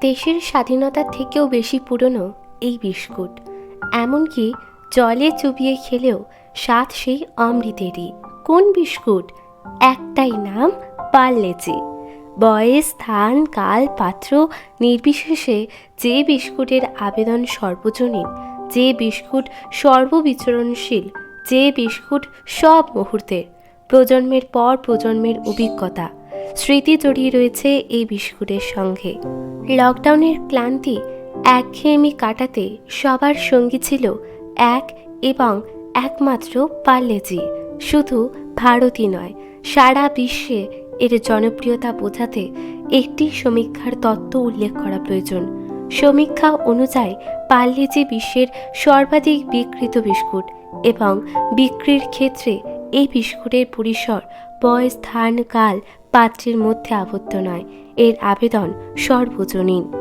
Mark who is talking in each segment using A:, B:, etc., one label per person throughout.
A: দেশের স্বাধীনতার থেকেও বেশি পুরনো এই বিস্কুট। এমনকি জলে চুবিয়ে খেলেও স্বাদ সেই অমৃতেরই। কোন বিস্কুট? একটাই নাম পার্লেজি বয়স, স্থান, কাল, পাত্র, নির্বিশেষে যে বিস্কুটের আবেদন সর্বজনীন, যে বিস্কুট সর্ববিচরণশীল, যে বিস্কুট সব মুহূর্তের প্রজন্মের পর প্রজন্মের অভিজ্ঞতা। স্মৃতি জড়িয়ে রয়েছে এই বিস্কুটের সঙ্গে। লকডাউনের ক্লান্তি একঘেয়েমি কাটাতে সবার সঙ্গী ছিল এক এবং একমাত্র পার্লেজি। শুধু ভারতই নয়, সারা বিশ্বে এর জনপ্রিয়তা বোঝাতে একটি সমীক্ষার তত্ত্ব উল্লেখ করা প্রয়োজন। সমীক্ষা অনুযায়ী পার্লেজি বিশ্বের সর্বাধিক বিকৃত বিস্কুট এবং বিক্রির ক্ষেত্রে এই বিস্কুটের পরিসর, বয়স, স্থান, কাল পাত্রের মধ্যে আবদ্ধ নয়। এর আবেদন সর্বজনীন।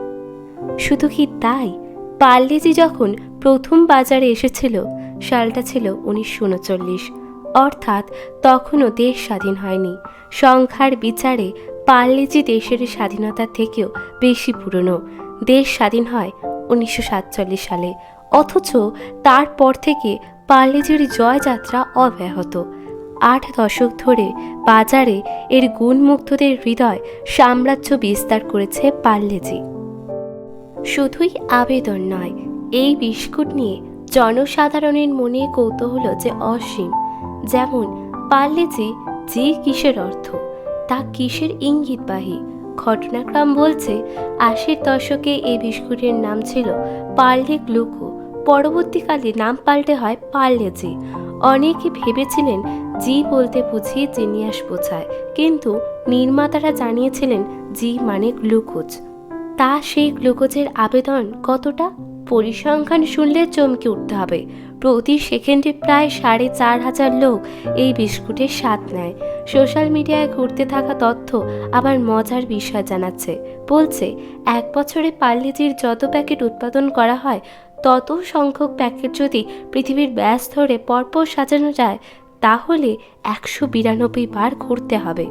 A: শুধু কি তাই? পার্লেজি যখন প্রথম বাজারে এসেছিল, সালটা ছিল উনিশশো উনচল্লিশ। অর্থাৎ তখনও দেশ স্বাধীন হয়নি। সংখ্যার বিচারে পার্লেজি দেশের স্বাধীনতা থেকেও বেশি পুরনো। দেশ স্বাধীন হয় উনিশশো সাতচল্লিশ সালে। অথচ তারপর থেকে পার্লেজির জয়যাত্রা অব্যাহত। আট দশক ধরে বাজারে এর গুণমুগ্ধদের হৃদয় সাম্রাজ্য বিস্তার করেছে পার্লেজি। শুধুই আবেদন নয়, এই বিস্কুট নিয়ে জনসাধারণের মনে কৌতূহল যে অসীম। যেমন, পার্লেজি যে কিসের অর্থ? তা কিসের ইঙ্গিতবাহী ঘটনাক্রম বলছে, আশির দশকে এই বিস্কুটের নাম ছিল পার্লে গ্লুকো। পরবর্তীকালে নাম পাল্টে হয় পার্লেজি অনেকে ভেবেছিলেন জি বলতে বুঝি জিনিয়াস বোঝায়, কিন্তু নির্মাতারা জানিয়েছিলেন জি মানে গ্লুকোজ। তা সেই গ্লুকোজের আবেদন কতটা? পরিসংখ্যান শুনলে চমকে উঠতে হবে। প্রতি সেকেন্ডে প্রায় সাড়ে চার হাজার লোক এই বিস্কুটের স্বাদ নেয়। সোশ্যাল মিডিয়ায় ঘুরতে থাকা তথ্য আবার মজার বিষয় জানাচ্ছে। বলছে, এক বছরে পার্লেজির যত প্যাকেট উৎপাদন করা হয়, তত সংখ্যক প্যাকেট যদি পৃথিবীর ব্যাস ধরে পরপর সাজানো যায়, তাহলে একশো বিরানব্বই বার ঘুরতে হবে।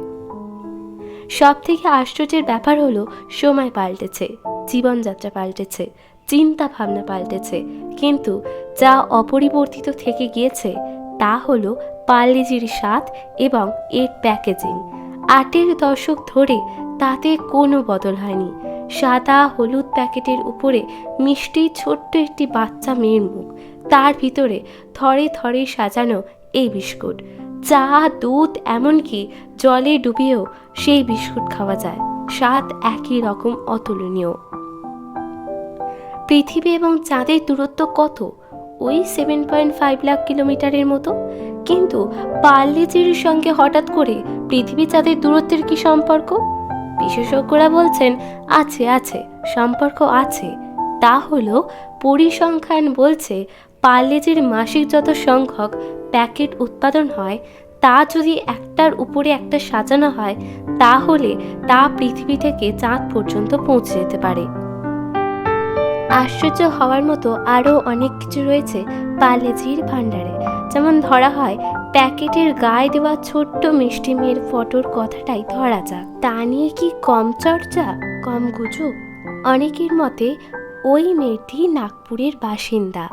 A: সব থেকে আশ্চর্যের ব্যাপার হলো, সময় পাল্টেছে, জীবনযাত্রা পাল্টেছে। চিন্তা ভাবনা পাল্টেছে। কিন্তু যা অপরিবর্তিত থেকে গিয়েছে, তা হলো পার্লেজির স্বাদ এবং এর প্যাকেজিং। আটের দশক ধরে তাতে কোনো বদল হয়নি। সাদা হলুদ প্যাকেটের উপরে মিষ্টি ছোট্ট একটি বাচ্চা মেয়ের মুখ, তার ভিতরে থরে থরে সাজানো এই বিস্কুট। চা, দুধ এমনকি জলে ডুবিয়েও সেই বিস্কুট খাওয়া যায়। স্বাদ একই রকম অতুলনীয়। পৃথিবী এবং চাঁদের দূরত্ব কত? ওই সেভেন পয়েন্ট ফাইভ লাখ কিলোমিটারের মতো? কিন্তু পার্লেজির সঙ্গে হঠাৎ করে পৃথিবী চাঁদের দূরত্বের কি সম্পর্ক? বিশেষজ্ঞরা বলছেন, আছে আছে, সম্পর্ক আছে। তা হল পরিসংখ্যান বলছে পার্লেজির মাসিক যত সংখ্যক প্যাকেট উৎপাদন হয়, তা যদি একটার উপরে একটা সাজানো হয়, তাহলে তা পৃথিবী থেকে চাঁদ পর্যন্ত পৌঁছে যেতে পারে। আশ্চর্য হওয়ার মতো আরও অনেক কিছু রয়েছে পার্লেজির ভাণ্ডারে। যেমন ধরা হয়, প্যাকেটের গায়ে দেওয়া ছোট্ট মিষ্টি মেয়ের ফটোর কথাটাই ধরা যাক। তা নিয়ে কি কম চর্চা, কম গুজব? অনেকের মতে ওই মেয়েটি নাগপুরের বাসিন্দা।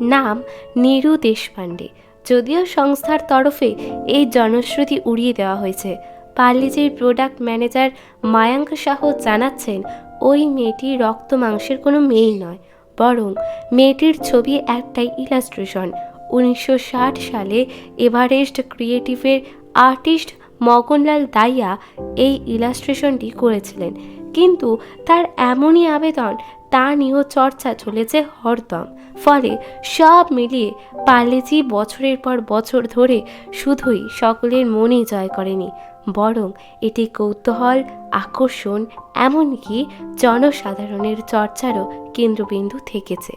A: নাম নিরু দেশপাণ্ডে। যদিও সংস্থার তরফে এই জনশ্রুতি উড়িয়ে দেওয়া হয়েছে। পার্লেজির প্রোডাক্ট ম্যানেজার মায়াঙ্ক শাহ জানাচ্ছেন ওই মেয়েটি রক্ত মাংসের কোনো মেয়েই নয়, বরং মেয়েটির ছবি একটাই ইলাস্ট্রেশন উনিশশো ষাট সালে এভারেস্ট ক্রিয়েটিভের আর্টিস্ট মগনলাল দাইয়া এই ইলাস্ট্রেশনটি করেছিলেন। কিন্তু তার এমনই আবেদন, তা নিয়েও চর্চা চলেছে হরদম। ফলে সব মিলিয়ে পার্লেজি বছরের পর বছর ধরে শুধুই সকলের মনই জয় করেনি, বরং এটি কৌতূহল আকর্ষণ, এমনকি জনসাধারণের চর্চারও কেন্দ্রবিন্দু থেকেছে।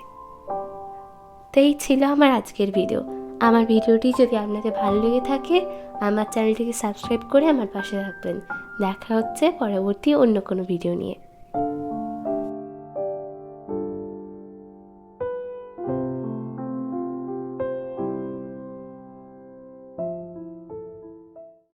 A: তাই ছিল আমার আজকের ভিডিও। আমার ভিডিওটি যদি আপনাদের ভালো লেগে থাকে, আমার চ্যানেলটিকে সাবস্ক্রাইব করে আমার পাশে থাকবেন। দেখা হচ্ছে পরবর্তী অন্য কোনো ভিডিও নিয়ে।